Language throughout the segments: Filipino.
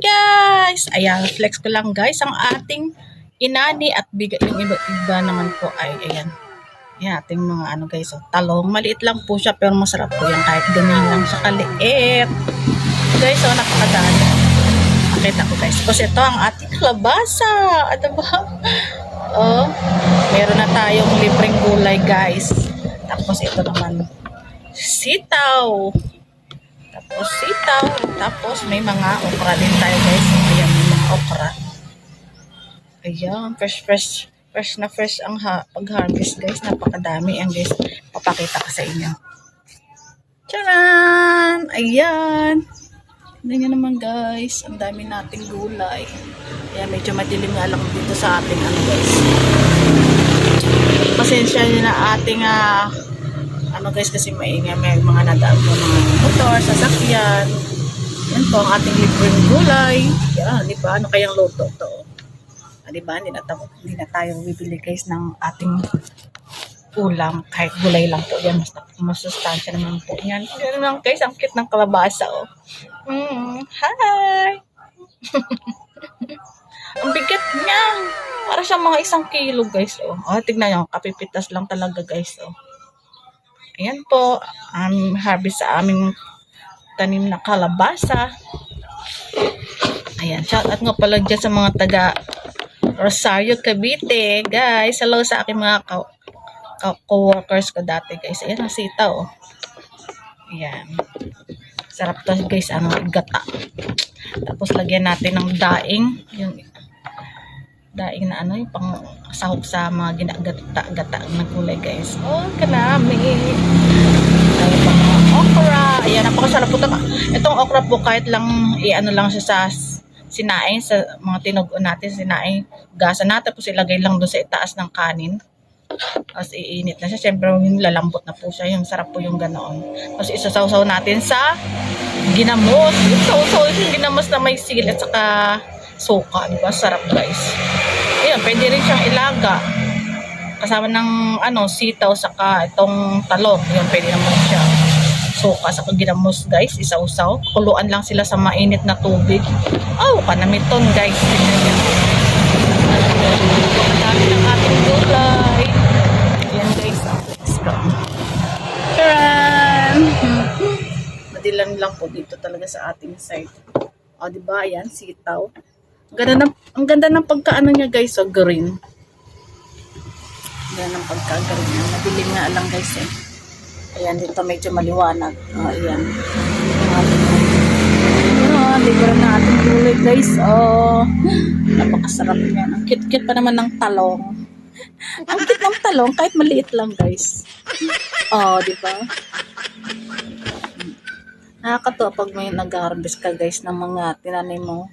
guys! Ayan, flex ko lang guys ang ating inani at biga, yung iba, iba naman po ay ayan. Ayan, ating mga ano guys, oh, talong. Maliit lang po siya pero masarap po yan kahit ganyan lang siya kaliit. Guys, oh, napakadami. Nakita ko guys. Tapos ito ang ating kalabasa. Ano ba? Oh, meron na tayong libreng gulay guys. Tapos ito naman, sitaw. Tapos sitaw. Tapos may mga okra din tayo guys. Ayan, may mga okra. Ayan, fresh fresh. Fresh na fresh ang ha pag-harvest guys. Napakadami yan guys. Papakita ko sa inyo. Charan! Ayan. Tignan nyo naman guys. Ang dami nating gulay. Ayan, medyo madilim nga lang dito sa ating ano guys. Pasensya nyo na ating ah, ano guys kasi maingay may mga nadaan po mga motor, sasakyan. Yan po ang ating libreng gulay. Yan, di ba? Ano kayang luto to? Ah, di ba? Hindi na, hindi na tayo bibili guys ng ating ulam. Kahit gulay lang po. Yan, mas, mas sustansya naman po. Yan. Yan naman guys, ang cute ng kalabasa. Oh. Mm, hi! ang bigat niya. Para siya mga isang kilo guys. Oh. oh tignan nyo. Kapipitas lang talaga guys. Oh. Ayan po, um, harvest sa aming tanim na kalabasa. Ayan, shout out nga pala dyan sa mga taga Rosario, Cavite. Guys, hello sa aking mga ka- ka- co-workers ko dati guys. Ayan ang sitaw. Oh. Ayan. Sarap to guys, ano, gata. Tapos lagyan natin ng daing. Yung daing na ano, yung pang sahog sa mga ginagata-gata na gulay guys. Oh, kanami. Tayo pa mga okra. Ayan, napakasarap po. ito. Itong okra po kahit lang i-ano lang siya sa sinaing, sa mga tinugo natin, sinaing, gasa natin, tapos ilagay lang doon sa itaas ng kanin. Tapos iinit na siya. Siyempre, yung lalambot na po siya. Yung sarap po yung ganoon. Tapos isasawsaw natin sa ginamos. Yung sausaw, yung ginamos na may sil at saka suka. Di ba? Sarap guys. Ayun, pwede rin siyang ilaga. Kasama ng ano, sitaw saka itong talong. Yun, pwede naman siya. Suka saka ginamos guys, isausaw. Kuluan lang sila sa mainit na tubig. Oh, panamiton guys. Niyo. Ang ating gulay. Ayan guys. Taran! Madilan lang po dito talaga sa ating side. O, di ba? Ayan, sitaw. Ganda ng, ang ganda ng pagkaano niya guys, so green. Yan ang pagka-green niya. Madilim nga lang guys eh. Ayan, dito medyo maliwanag. O, ayan. Ah, libre na ating gulay guys. Oh, napakasarap niyan. Ang cute-cute pa naman ng talong. Ang cute ng talong, kahit maliit lang guys. Oh, di ba? Nakakatuwa pag may nag-harvest ka guys ng mga tinanim mo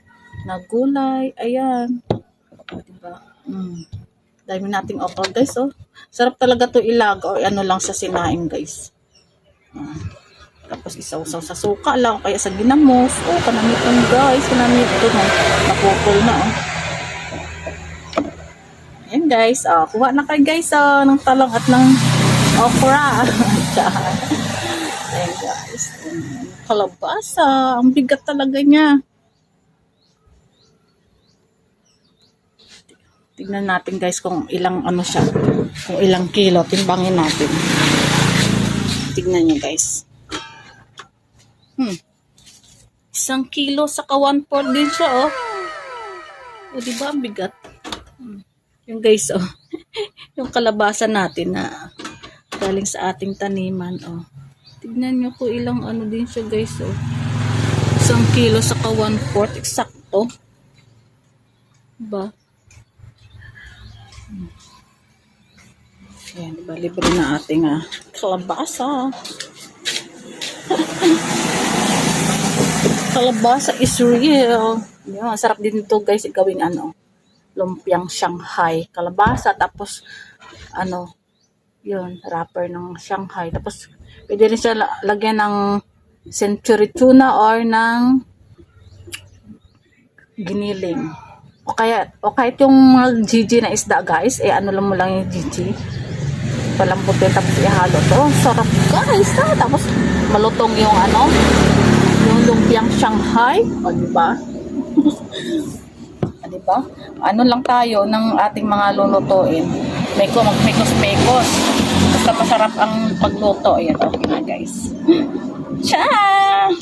na gulay. Ayan. Diba? Mm. Dami nating okra guys, oh. Sarap talaga to ilag o ano lang sa sinaing guys. Ah. Tapos isawsaw sa suka lang kaya sa ginamos. Oh, kanamitan guys. Kanamitan. Oh. Napupol na, oh. Ayan guys. Oh, kuha na kayo guys oh, ng talong at ng okra. Ayan guys. Kalabasa. Ang bigat talaga niya. Tignan natin guys kung ilang ano siya. Kung ilang kilo. Timbangin natin. Tignan nyo guys. Hmm. Isang kilo sa ka 1 din siya oh. O diba ang bigat? Hmm. Yung guys oh. yung kalabasa natin na galing sa ating taniman oh. Tignan nyo po ilang ano din siya guys oh. Isang kilo sa ka 1 Eksakto. Diba? Ayan, diba? Libre na ating ah, kalabasa. kalabasa is real. Yan, sarap din ito guys, gawing ano, lumpiang Shanghai. Kalabasa, tapos, ano, yun, wrapper ng Shanghai. Tapos, pwede rin siya la- lagyan ng century tuna or ng giniling. O kaya o kahit yung mga GG na isda guys, eh ano lang mo lang yung GG. Palambutin tapos ihalo to. Oh, sarap guys. Ah, tapos malutong yung ano, yung lumpiang Shanghai, o di ba? di ba? Ano lang tayo ng ating mga lulutuin. May ko magmekos-mekos. Basta masarap ang pagluto. Ayan, okay na guys. Ciao!